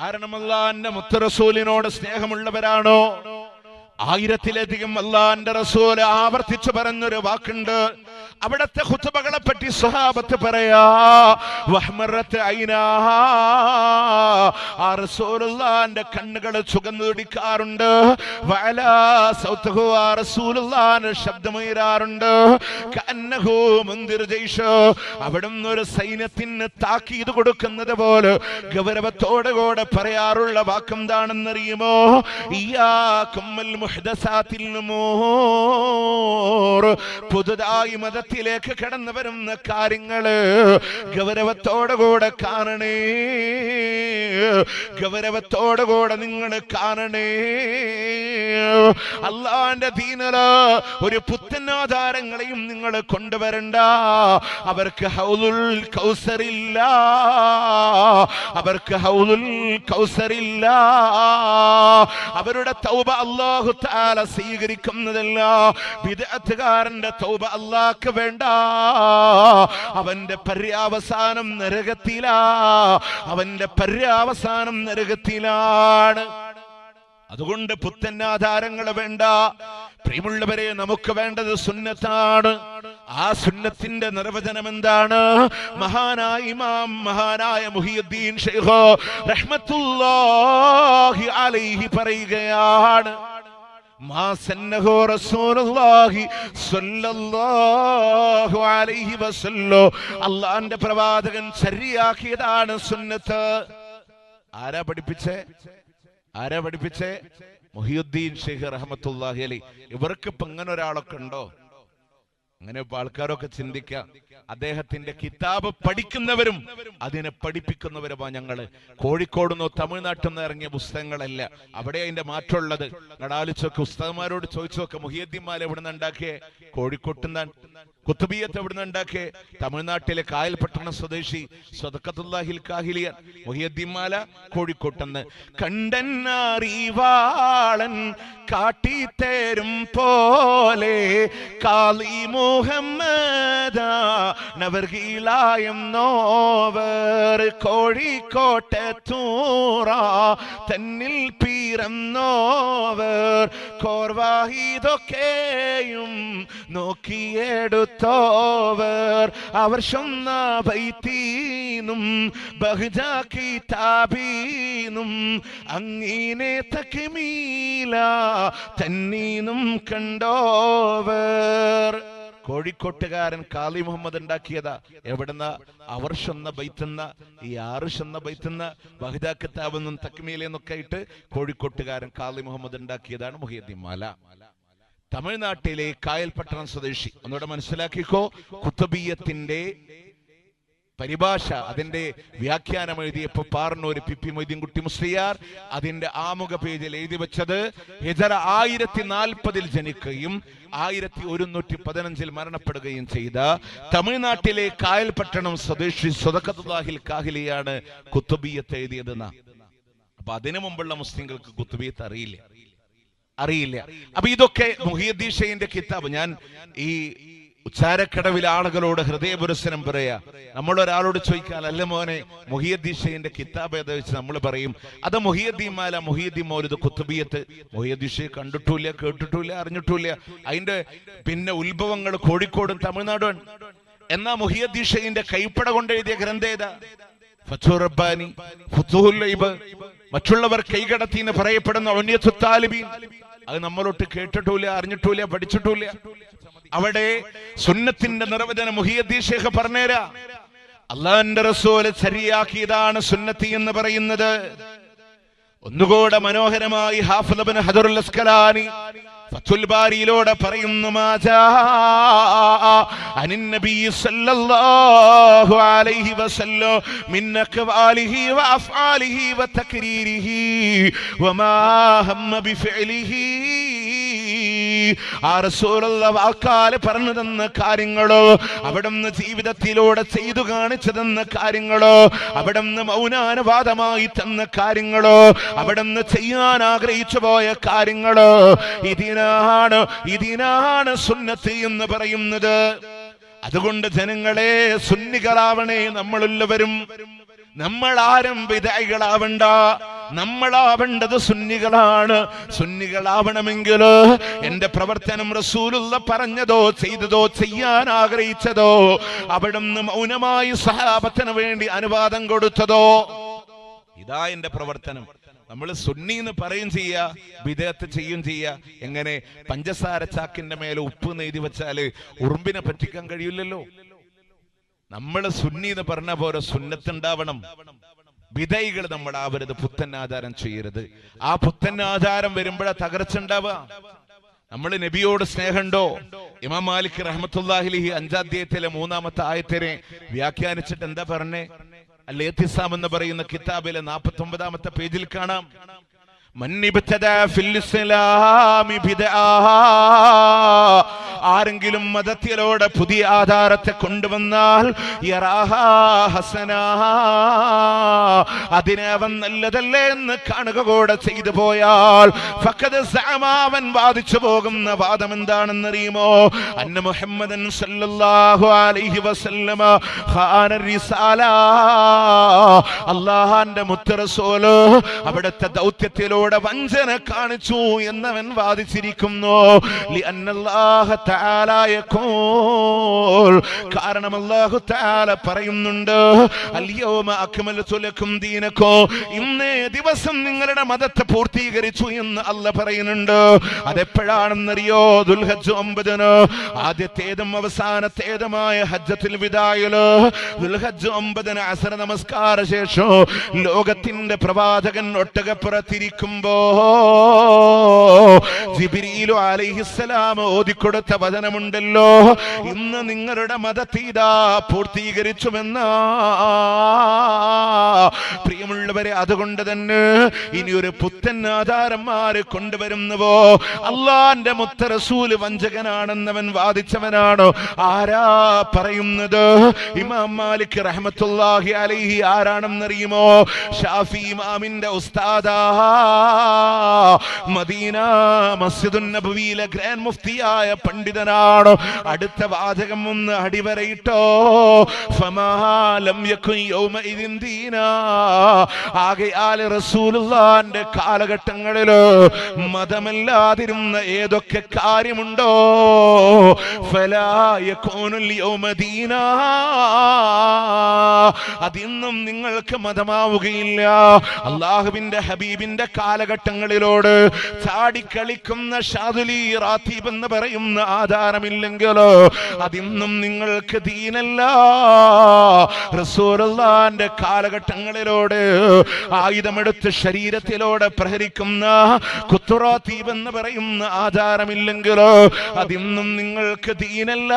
കാരണം മുത്തറസൂലിനോട് സ്നേഹമുള്ളവരാണോ? ആയിരത്തിലധികം അള്ളാന്റെ റസൂൽ ആവർത്തിച്ചു പറഞ്ഞൊരു വാക്കുണ്ട്. അവിടത്തെ ഹുത്തുബകളെ പറ്റി സ്വഹാബത്ത് പറയാ കണ്ണുകൾ ചുകന്നു തുടിക്കാറുണ്ട്. ശബ്ദമുയരാറുണ്ട്. അവിടുന്ന് ഒരു സൈന്യത്തിന് താക്കീത് കൊടുക്കുന്നത് പോലെ ഗൗരവത്തോടെ കൂടെ പറയാറുള്ള വാക്കെന്താണെന്നറിയുമോ മുഹ്ദസാത്തിൽ ഉമൂർ. പുതുതായി മതത്തിലേക്ക് കടന്നു വരുന്ന കാര്യങ്ങൾ ഗൗരവത്തോടെ കൂടെ കാണണേ. ഗൗരവത്തോടെ കൂടെ നിങ്ങൾ കാണണേ. അള്ളാന്റെ ദീനൽ ഒരു പുത്തൻ ആധാരങ്ങളെയും നിങ്ങൾ കൊണ്ടുവരണ്ട. അവർക്ക് ഹൗലുൽ കൗസറില്ല. അവർക്ക് ഹൗലുൽ കൗസറില്ല. അവരുടെ തൗബ അള്ളാഹു താല സ്വീകരിക്കുന്നതല്ല. വിദഗ്ധകാരന്റെ തൗബ അള്ളാഹ്ക്ക് വേണ്ട. അവന്റെ പര്യാവസാനം നരകത്തിലാ. അവന്റെ പര്യാവസാനം നരകത്തിലാണ്. അതുകൊണ്ട് പുത്തൻ ആധാരങ്ങൾ വേണ്ട. പ്രിയമുള്ളവരെ നമുക്ക് വേണ്ടത് സുന്നത്താണ്. ആ സുന്നത്തിന്റെ നിർവചനം എന്താണ്? മഹാനായ ഇമാം മഹാനായ മുഹിയുദ്ദീൻ ഷെയ്ഹോ റഹ്മത്തുല്ലാഹി അലൈഹി പറയുകയാണ്. മാ റസൂലുള്ളാഹി സ്വല്ലല്ലാഹു അലൈഹി അള്ളാന്റെ പ്രവാചകൻ ശരിയാക്കിയതാണ് സുന്നത്ത്. ആരാ പഠിപ്പിച്ചേ? ആരാ പഠിപ്പിച്ചേ? മുഹിയുദ്ദീൻ ഷെയ്ഖ് റഹമത്തുല്ലാഹി അലി. ഇവർക്ക് ഇപ്പൊ ഇങ്ങനെ ഒരാളൊക്കെ ഉണ്ടോ? അങ്ങനെ ഇപ്പൊ ആൾക്കാരൊക്കെ ചിന്തിക്ക അദ്ദേഹത്തിന്റെ കിതാബ് പഠിക്കുന്നവരും അതിനെ പഠിപ്പിക്കുന്നവരുമാ ഞങ്ങൾ. കോഴിക്കോട് നിന്നോ തമിഴ്നാട്ടിൽ നിന്ന് ഇറങ്ങിയ പുസ്തകങ്ങളല്ല. അവിടെ അതിന്റെ മാറ്റമുള്ളത്. നടാലിച്ചൊക്കെ ഉസ്താദ്മാരോട് ചോദിച്ചൊക്കെ മുഹിയദ്ദീന്മാൽ എവിടുന്ന് ഉണ്ടാക്കിയേ? കോഴിക്കോട്ടുന്നാണ് കുത്തുബിയത്ത് എവിടുന്ന് ഉണ്ടാക്കിയേ? തമിഴ്നാട്ടിലെ കായൽ പട്ടണ സ്വദേശി സ്വതക്കത്തുല്ലാഹിൽ കാഹിലിയൻ. മുഹിയദ്ദീമാല കോഴിക്കോട്ടെന്ന്. കണ്ടന്നറിവാളൻ കാട്ടിത്തേരും പോലെ കാളി മുഹമ്മദ നവർഗീലായം നോവർ കോഴിക്കോട്ടെ തൂറ തന്നിൽ പിറന്നോവർ കോർവാഹിതൊക്കെയും നോക്കിയെടുത്തോവർ. അവർ ചൊന്ന വൈത്തീനും ബഹുജാക്കി താപീനും അങ്ങീനെ തക്കിമീല തന്നീനും കണ്ടോവർ. കോഴിക്കോട്ടുകാരൻ കാളി മുഹമ്മദ് ഉണ്ടാക്കിയതാ. എവിടുന്ന? അവർ ചെന്ന ബൈത്തുന്ന ഈ ആറ് ചെന്ന ബൈത്തുന്ന വഹിദ കിതാബെന്നും തക്മീലെന്നൊക്കെ ആയിട്ട് കോഴിക്കോട്ടുകാരൻ കാളി മുഹമ്മദ് ഉണ്ടാക്കിയതാണ് മുഹിയദ്ദീൻ മാല. തമിഴ്നാട്ടിലെ കായൽപട്ടണം സ്വദേശി. ഒന്നുകൂടെ മനസ്സിലാക്കിക്കോ. കുത്തബീയത്തിന്റെ പരിഭാഷ അതിന്റെ വ്യാഖ്യാനം എഴുതിയപ്പോ പാർണൂര് പി പി മൊയ്തീൻകുട്ടി മുസ്ലിയാർ അതിന്റെ ആമുഖ പേജിൽ എഴുതി വെച്ചത് ഹിജറ ആയിരത്തി നാൽപ്പതിൽ ജനിക്കുകയും ആയിരത്തി ഒരുന്നൂറ്റി പതിനഞ്ചിൽ മരണപ്പെടുകയും ചെയ്ത തമിഴ്നാട്ടിലെ കായൽപട്ടണം സ്വദേശി സ്വതക്കത്താഹിൽ കാഹിലിയാണ് കുത്തുബിയത്ത് എഴുതിയതെന്ന. അപ്പൊ അതിനു മുമ്പുള്ള മുസ്ലിങ്ങൾക്ക് കുത്തുബിയത്ത് അറിയില്ല. അറിയില്ല. അപ്പൊ ഇതൊക്കെ മുഹിയദ്ദീഷയിന്റെ കിതാബ്. ഞാൻ ഈ ഉച്ചാരക്കടവിലെ ആളുകളോട് ഹൃദയപുരസനം പറയാ. നമ്മൾ ഒരാളോട് ചോദിക്കാൻ അല്ല മോനെ മുഹിയദ്ദീഷയിന്റെ കിതാബ് ഏതാ? വെച്ച് നമ്മൾ പറയും അത് മുഹിയദ്ദീമാല മാല മുഹിയദ്ദീൻ മൗലിദ് കുത്തുബിയത്ത് മുഹിയദ്ദീഷയെ കണ്ടിട്ടില്ല കേട്ടിട്ടില്ല അറിഞ്ഞിട്ടില്ല അതിന്റെ പിന്നെ ഉത്ഭവങ്ങൾ കോഴിക്കോടും തമിഴ്നാടും. എന്നാ മുഹിയദ്ദീഷയിന്റെ കൈപ്പട കൊണ്ട് എഴുതിയ ഗ്രന്ഥം ഏതാ? ഫത്ഹു റബ്ബാനി മറ്റുള്ളവർ കൈകടത്തി എന്ന് പറയപ്പെടുന്ന ഒന്യത്തു താലിബീൻ. അത് നമ്മളൊട്ട് കേട്ടിട്ടില്ല അറിഞ്ഞിട്ടില്ല പഠിച്ചിട്ടില്ല അവിടെ സുന്നത്തിന്റെ നിർവചനം മുഹിയദ്ദീൻ ഷേഖ് പറഞ്ഞേരാ. അള്ളാന്റെ റസൂൽ ശരിയാക്കിയതാണ് സുന്നത്തി എന്ന് പറയുന്നത്. ഒന്നുകൂടെ മനോഹരമായി ഹാഫിദ് ഹദറുൽ അസ്കലാനി ഫത്തുൽ ബാരിയിലൂടെ പറയുന്നു മാജാ അനിൻ നബി സല്ലല്ലാഹു അലൈഹി വസല്ലം മിൻ അഖ്വാലിഹി വഅഫ്ആലിഹി വതക്രീരിഹി വമാ ഹമ്മ ബിഫഇലിഹി ആ പറഞ്ഞു തന്ന കാര്യങ്ങളോ അവിടുന്ന് ജീവിതത്തിലൂടെ ചെയ്തു കാണിച്ചു തന്ന കാര്യങ്ങളോ അവിടുന്ന് മൗനാനുവാദമായി തന്ന കാര്യങ്ങളോ അവിടുന്ന് ചെയ്യാൻ ആഗ്രഹിച്ചു പോയ കാര്യങ്ങളോ ഇതിനാണ് ഇതിനാണ് സുന്നത്ത് എന്ന് പറയുന്നത്. അതുകൊണ്ട് ജനങ്ങളെ സുന്നികളാവണേ നമ്മളുള്ളവരും നമ്മൾ ആരും വിധേയകളാവണ്ട. നമ്മളാവേണ്ടത് സുന്നികളാണ്. സുന്നികളാവണമെങ്കിൽ എന്റെ പ്രവർത്തനം റസൂലുള്ള പറഞ്ഞതോ ചെയ്തതോ ചെയ്യാൻ ആഗ്രഹിച്ചതോ അവിടുന്ന് മൗനമായി സഹാബത്തിന് വേണ്ടി അനുവാദം കൊടുത്തതോ? ഇതാ എന്റെ പ്രവർത്തനം. നമ്മൾ സുന്നി എന്ന് പറയും ചെയ്യാ വിദേഹത്ത് ചെയ്യും ചെയ്യാ. എങ്ങനെ? പഞ്ചസാര ചാക്കിന്റെ മേലെ ഉപ്പ് നെയ്തി വെച്ചാൽ ഉറുമ്പിനെ പറ്റിക്കാൻ കഴിയില്ലല്ലോ. നമ്മൾ സുന്നി എന്ന് പറഞ്ഞ പോലെ സുന്നത്തുണ്ടാവണം വിധൈകൾ പുത്തൻ ആചാരം ചെയ്യരുത്. ആ പുത്തൻ ആചാരം വരുമ്പോഴാ തകർച്ച ഉണ്ടാവുക. നമ്മൾ നബിയോട് സ്നേഹമുണ്ടോ? ഇമാം മാലിക് റഹ്മത്തുല്ലാഹിലിഹി അഞ്ചാദ്യത്തിലെ മൂന്നാമത്തെ ആയത്തിനെ വ്യാഖ്യാനിച്ചിട്ട് എന്താ പറഞ്ഞേ? അല്ലേത്തിസാം എന്ന് പറയുന്ന കിതാബിലെ നാൽപ്പത്തി ഒമ്പതാമത്തെ പേജിൽ കാണാം. ആരെങ്കിലും മതത്തിലോടെ പുതിയ ആധാരത്തെ കൊണ്ടുവന്നാൽ. അതിനെ അവൻ നല്ലതല്ലേ എന്ന് കാണുക കൂടെ ചെയ്തു പോയാൽ അവൻ വാദിച്ചു പോകുന്ന വാദം എന്താണെന്നറിയുമോ? അന്ന മുഹമ്മദൻ സല്ലല്ലാഹു അലൈഹി വസല്ലമ അള്ളാഹാന്റെ മുത്തറസോലോ അവിടുത്തെ ദൗത്യത്തിലൂടെ വഞ്ചന കാണിച്ചു എന്നവൻ വാദിച്ചിരിക്കുന്നു. കാരണം അല്ലാഹു തആല പറയുന്നുണ്ട് ദീനക്കോ. ഇന്നേ ദിവസം നിങ്ങളുടെ മതത്തെ പൂർത്തീകരിച്ചു എന്ന് അല്ല പറയുന്നുണ്ട്. അതെപ്പോഴാണെന്നറിയോ? ദുൽഹജ്ജ് ഒമ്പതിന്. ആദ്യത്തേതും അവസാനത്തേതുമായ ഹജ്ജത്തിൽ വിദായിൽ ദുൽഹജ്ജ് ഒമ്പതിന് അസര നമസ്കാര ശേഷം ലോകത്തിന്റെ പ്രവാചകൻ ഒട്ടകപ്പുറത്തിരിക്കുമ്പോ ജിബിരിയിലു അലൈഹിസ്സലാം ഓതിക്കൊടുത്ത വചനമുണ്ടല്ലോ. ഇന്ന് നിങ്ങളുടെ മതത്തീതാ പൂർത്തീകരിച്ചുമെന്ന പ്രിയമുള്ളവരെ അതുകൊണ്ട് തന്നെ ഇനി ഒരു പുത്തൻ ആധാരന്മാര് കൊണ്ടുവരുന്നുവോ? അള്ളാന്റെ മുത്തറസൂൽ വഞ്ചകനാണെന്നവൻ വാദിച്ചവനാണോ? ആരാ പറയുന്നത്? ഇമാം മാലിക് റഹ്മത്തുള്ളാഹി അലൈഹി ആരാണെന്നറിയുമോ? ഷാഫി ഇമാമിന്റെ ഉസ്താദാ. മദീന മസ്ജിദുൻ നബവിയിലെ ഗ്രാൻഡ് മുഫ്തിയായ പണ്ഡിതനാണ്. അടുത്ത വാചകം ഒന്ന് അടിവരയിട്ടോ ആകയാൽ റസൂലുള്ളാന്റെ കാലഘട്ടങ്ങളിൽ മതമല്ലാതിരുന്ന ഏതൊക്കെ കാര്യമുണ്ടോ? അതിന്നും നിങ്ങൾക്ക് മതമാവുകയില്ല. അള്ളാഹുവിന്റെ ഹബീബിന്റെ കാലഘട്ടങ്ങളിലോട് ചാടിക്കളിക്കുന്ന ഷാദുലി റാത്തീബ് എന്ന് പറയുന്ന ആധാരമില്ലെങ്കിലോ അതിന്നും നിങ്ങൾക്ക് ദീനല്ല. റസൂലുള്ളാന്റെ കാലഘട്ടങ്ങളിലോട് ആയുധമെടുത്ത് ശരീരത്തിലൂടെ പ്രഹരിക്കുന്ന കുത്തുറാത്തീബ് എന്ന് പറയുന്ന ആധാരമില്ലെങ്കിലോ അതിന്നും നിങ്ങൾക്ക് ദീനല്ല.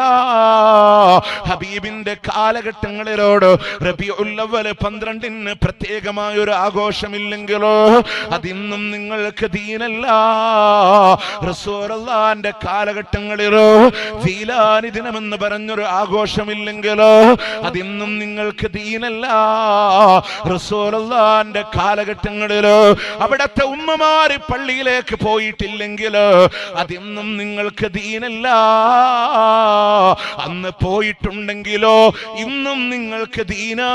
ഹബീബിന്റെ കാലഘട്ടങ്ങളിലോട് റബിയുള്ളവൽ പന്ത്രണ്ടിന് പ്രത്യേകമായ ഒരു ആഘോഷമില്ലെങ്കിലോ അതിന്നും നിങ്ങൾക്ക് ദീനല്ല. റസൂറല്ലാന്റെ കാലഘട്ടങ്ങളിലോ ഫീലാനി ദിനമെന്ന് പറഞ്ഞൊരു ആഘോഷമില്ലെങ്കിലോ അതിന്നും നിങ്ങൾക്ക് ദീനല്ല. റസൂറല്ലാന്റെ കാലഘട്ടങ്ങളിലോ അവിടത്തെ ഉമ്മമാര് പള്ളിയിലേക്ക് പോയിട്ടില്ലെങ്കിലോ അതിന്നും നിങ്ങൾക്ക് ദീനല്ല. അന്ന് പോയിട്ടുണ്ടെങ്കിലോ ഇന്നും നിങ്ങൾക്ക് ദീനാ.